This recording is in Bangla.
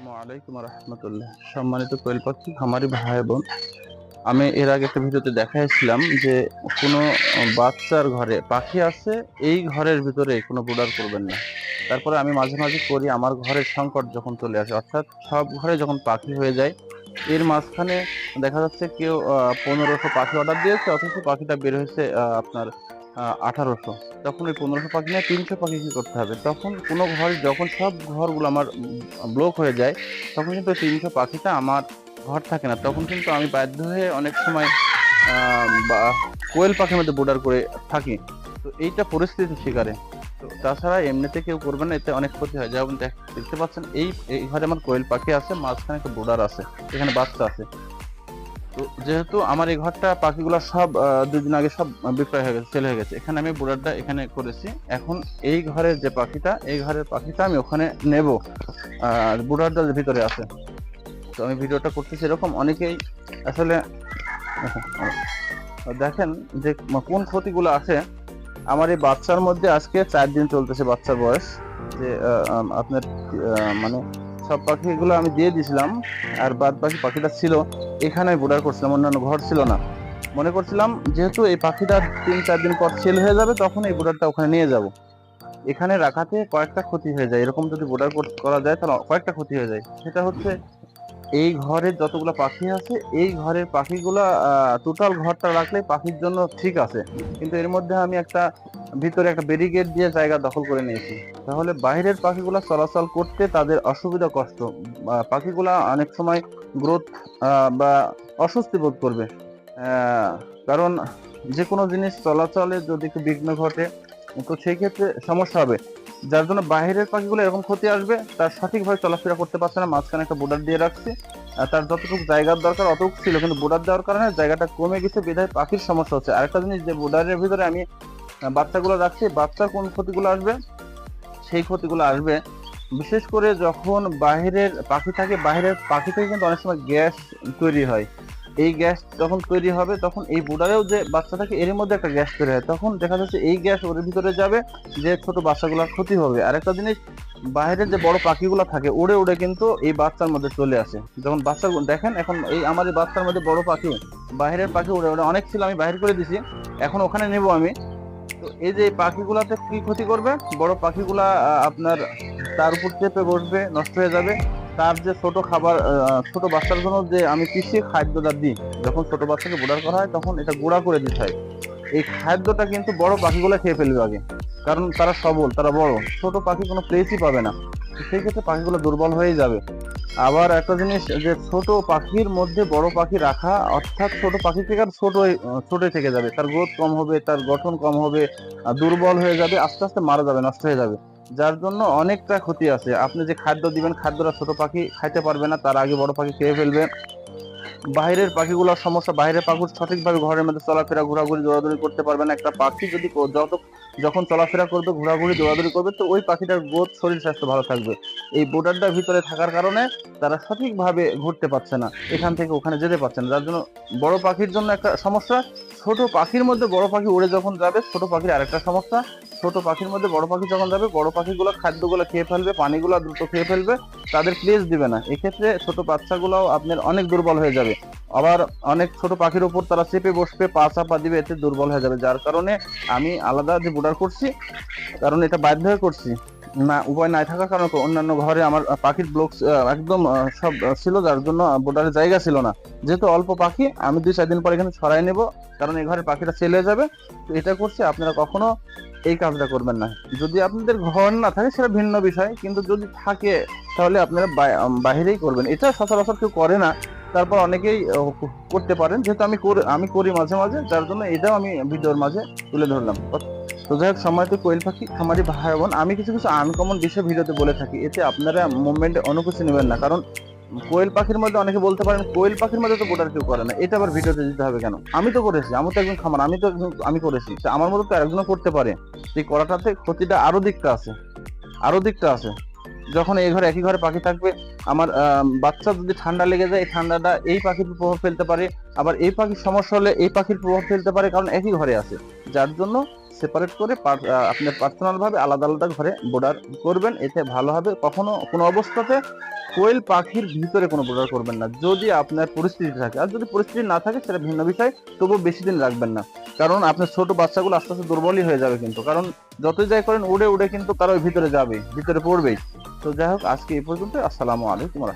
আসসালামু আলাইকুম রহমতুল্লাহ। সম্মানিত কোয়েল পাখি খামারি ভাই বোন। আমি এর আগে একটা ভিডিওতে দেখাইছিলাম যে কোনো বাচ্চার ঘরে পাখি আছে, এই ঘরের ভিতরে কোনো বুডার করবেন না। তারপরে আমি মাঝে মাঝে করি, আমার ঘরের সংকট যখন চলে আসে, অর্থাৎ সব ঘরে যখন পাখি হয়ে যায়, এর মাঝখানে দেখা যাচ্ছে কেউ পনেরোশো পাখি অর্ডার দিয়েছে, অথচ পাখিটা বের হয়েছে আপনার আঠারোশো। তখন ওই পনেরোশো পাখি নিয়ে তিনশো পাখি কী করতে হবে? তখন কোনো ঘর, যখন সব ঘরগুলো আমার ব্লক হয়ে যায়, তখন কিন্তু তিনশো পাখিটা আমার ঘর থাকে না। তখন কিন্তু আমি বাধ্য হয়ে অনেক সময় বা কোয়েল পাখির মধ্যে বোর্ডার করে থাকি। তো এইটা পরিস্থিতির শিকারে। তো তাছাড়া এমনিতে কেউ করবে না, এতে অনেক ক্ষতি হয়। যেমন দেখ- দেখতে পাচ্ছেন, এই এই ঘরে আমার কোয়েল পাখি আছে, মাঝখানে একটা বোর্ডার আছে, এখানে বাচ্চা আছে। তো যেহেতু আমার এই ঘরটা পাখিগুলো সব দুদিন আগে সব বিক্রয় হয়ে গেছে সেল হয়ে গেছে। এখানে আমি বোর্ডারটা এখানে করেছি। এখন এই ঘরের যে পাখিটা, এই ঘরের পাখিটা আমি ওখানে নেব। আর বোর্ডারটা ভিতরে আছে। তো আমি ভিডিওটা করতেছি এরকম। অনেকেই আসলে, দেখেন যে কোন ক্ষতিগুলো আছে। আমার এই বাচ্চার মধ্যে আজকে চার দিন চলতেছে বাচ্চার বয়স। যে আপনার মানে সব পাখিগুলো আমি দিয়ে দিয়েছিলাম আর বাদ বাকি পাখিটা ছিল। এখানে বোর্ডার করছিলাম, অন্যান্য ঘর ছিল না। মনে করছিলাম যেহেতু এই পাখিটা তিন চার দিন পর সেল হয়ে যাবে, তখন এই বোর্ডারটা ওখানে নিয়ে যাব। এখানে রাখাতে কয়েকটা ক্ষতি হয়ে যায়। এরকম যদি বোর্ডার করা যায়, তাহলে কয়েকটা ক্ষতি হয়ে যায়। সেটা হচ্ছে এই ঘরের যতগুলো পাখি আছে, এই ঘরের পাখিগুলো টোটাল ঘরটা রাখলে পাখির জন্য ঠিক আছে। কিন্তু এর মধ্যে আমি একটা, ভিতরে একটা ব্যারিকেড দিয়ে জায়গা দখল করে নিয়েছি। তাহলে বাইরের পাখিগুলো চলাচল করতে তাদের অসুবিধা কষ্ট। পাখিগুলা অনেক সময় গ্রোথ বা অস্বস্তি বোধ করবে। কারণ যে কোনো জিনিস চলাচলে যদি একটু বিঘ্ন ঘটে, তো সেই ক্ষেত্রে সমস্যা হবে। যার জন্য বাইরের পাখিগুলো এরকম ক্ষতি আসবে, তার সঠিকভাবে চলাফেরা করতে পারছে না, মাঝখানে একটা বোর্ডার দিয়ে রাখছি। তার যতটুকু জায়গার দরকার, অতটুকু ছিল। কিন্তু বোর্ডার দেওয়ার কারণে জায়গাটা কমে গেছে, বিধায় পাখির সমস্যা হচ্ছে। আরেকটা জিনিস, যে বোর্ডারের ভিতরে আমি বাচ্চাগুলো রাখছি, বাচ্চার কোন ক্ষতিগুলো আসবে? সেই ক্ষতিগুলো আসবে বিশেষ করে যখন বাইরের পাখি থাকে বাইরের পাখি থেকে কিন্তু অনেক সময় গ্যাস তৈরি হয়। এই গ্যাস যখন তৈরি হবে, তখন এই বোর্ডারেও যে বাচ্চা থাকে এর মধ্যে একটা গ্যাস তৈরি হয়। তখন দেখা যাচ্ছে এই গ্যাস ওর ভিতরে যাবে, যে ছোট বাচ্চাগুলোর ক্ষতি হবে। আর একটা জিনিস বাইরের যে বড় পাখিগুলো থাকে, উড়ে উড়ে কিন্তু এই বাচ্চার মধ্যে চলে আসে। যখন বাচ্চা, দেখেন এখন এই আমার এই বাচ্চার মধ্যে বড় পাখি বাইরের পাখি উড়ে উড়ে, অনেক ছিল আমি বাইরে করে দিছি, এখন ওখানে নেব আমি। তো এই যে পাখিগুলাতে কি ক্ষতি করবে? বড় পাখিগুলা আপনার তার উপর চেপে বসবে, নষ্ট হয়ে যাবে। তার যে ছোট খাবার ছোট বাচ্চার জন্য যে আমি পিছিয়ে খাদ্যটা দিই, যখন ছোট বাচ্চাকে বোর্ডার করা হয়, তখন এটা গুঁড়া করে দিতে হয়। এই খাদ্যটা কিন্তু বড় পাখিগুলো খেয়ে ফেলবে আগে। কারণ তারা সবল, তারা বড়। ছোট পাখি কোনো প্লেসই পাবে না। সেই ক্ষেত্রে পাখিগুলো দুর্বল হয়ে যাবে। আবার একটা জিনিস যে ছোট পাখির মধ্যে বড় পাখি রাখা, অর্থাৎ ছোট পাখি থেকে আর ছোট ছোটই থেকে যাবে। তার গ্রোথ কম হবে, তার গঠন কম হবে দুর্বল হয়ে যাবে, আস্তে আস্তে মারা যাবে, নষ্ট হয়ে যাবে। যার জন্য অনেকটা ক্ষতি আছে। আপনি যে খাদ্য দিবেন খাদ্যটা ছোট পাখি খাইতে পারবে না, তার আগে বড় পাখি খেয়ে ফেলবে বাইরের পাখিগুলোর সমস্যা, বাইরের পাখি সঠিকভাবে ঘরের মধ্যে চলাফেরা, ঘোরাঘুরি, দৌড়াদৌড়ি করতে পারবে না। একটা পাখি যদি যত যখন চলাফেরা করবে, ঘোরাঘুরি, দৌড়াদৌড়ি করবে, তো ওই পাখিটার গ্রোথ শরীর স্বাস্থ্য ভালো থাকবে। এই বোর্ডারটার ভিতরে থাকার কারণে তারা সঠিকভাবে ঘুরতে পারছে না। এখান থেকে ওখানে যেতে পারছে না। যার জন্য বড় পাখির জন্য একটা সমস্যা ছোট পাখির মধ্যে বড় পাখি উড়ে যখন যাবে, ছোট পাখির আরেকটা সমস্যা, ছোট পাখির মধ্যে বড় পাখি যখন যাবে, বড় পাখিগুলো খাদ্যগুলো খেয়ে ফেলবে, পানিগুলো দ্রুত খেয়ে ফেলবে, তাদের প্লেস দিবে না। এক্ষেত্রে ছোট বাচ্চাগুলোও আপনার অনেক দুর্বল হয়ে যাবে। আবার অনেক ছোট পাখির উপর তারা চেপে বসবে, পা চাপা দিবে, এতে দুর্বল হয়ে যাবে। যার কারণে আমি আলাদা যে বোর্ডার করছি, কারণ এটা বাধ্য হয়ে করছি। না উপায় নাই থাকার কারণে অন্যান্য ঘরে আমার পাখির ব্লক একদম সব ছিল, যার জন্য বোর্ডারের জায়গা ছিল না। যেহেতু অল্প পাখি, আমি দুই চার দিন পর এখানে ছড়াই নেব, কারণ এই ঘরে পাখিটা চলে যাবে। তো এটা করছি, আপনারা কখনো এই কাজটা করবেন না। যদি আপনাদের ঘর না থাকে, সেটা ভিন্ন বিষয়, কিন্তু যদি থাকে, তাহলে আপনারা বাই- বাইরেই করবেন। এটা সচরাচর কেউ করে না, তারপর অনেকেই করতে পারেন। যেহেতু আমি আমি করি মাঝে মাঝে, যার জন্য এটাও আমি ভিডিওর মাঝে তুলে ধরলাম। তো যাই হোক সময়তে কোয়েল পাখি খামারি ভাই বোন, আমি কিছু কিছু আনকমন বিষয় ভিডিওতে বলে থাকি, এতে আপনারা মুভমেন্টে অনুকুচি নেবেন না। কারণ কোয়েল পাখির মধ্যে অনেকে বলতে পারেন, কোয়েল পাখির মধ্যে তো বোর্ডার কেউ করে না, এটা আবার ভিডিওতে দিতে হবে কেন? আমি তো করেছি, আমি তো একজন খামার, আমি তো আমি করেছি। আমার মতো তো একজনও করতে পারে। এই করাটাতে ক্ষতিটা আরও দিকটা আছে আরও দিকটা আছে। যখন এই ঘরে একই ঘরে পাখি থাকবে, আমার বাচ্চা যদি ঠান্ডা লেগে যায়, এই ঠান্ডাটা এই পাখির প্রভাব ফেলতে পারে। আবার এই পাখির সমস্যা হলে এই পাখির প্রভাব ফেলতে পারে, কারণ একই ঘরে আছে। যার জন্য সেপারেট করে আপনার পার্সোনাল ভাবে আলাদা আলাদা ঘরে বোর্ডার করবেন, এতে ভালো হবে। কখনো কোনো অবস্থাতে কোয়েল পাখির ভিতরে কোনো প্রকার করবেন না। যদি আপনার পরিস্থিতি থাকে, আর যদি পরিস্থিতি না থাকে, সেটা ভিন্ন বিষয়, তবুও বেশি দিন রাখবেন না। কারণ আপনার ছোট বাচ্চাগুলো আস্তে আস্তে দুর্বলই হয়ে যাবে কিন্তু। কারণ যতই যাই করেন, উড়ে উড়ে কিন্তু তারা ওই ভিতরে যাবে, ভিতরে পড়বেই। তো যাই হোক, আজকে এই পর্যন্ত। আসসালামু আলাইকুম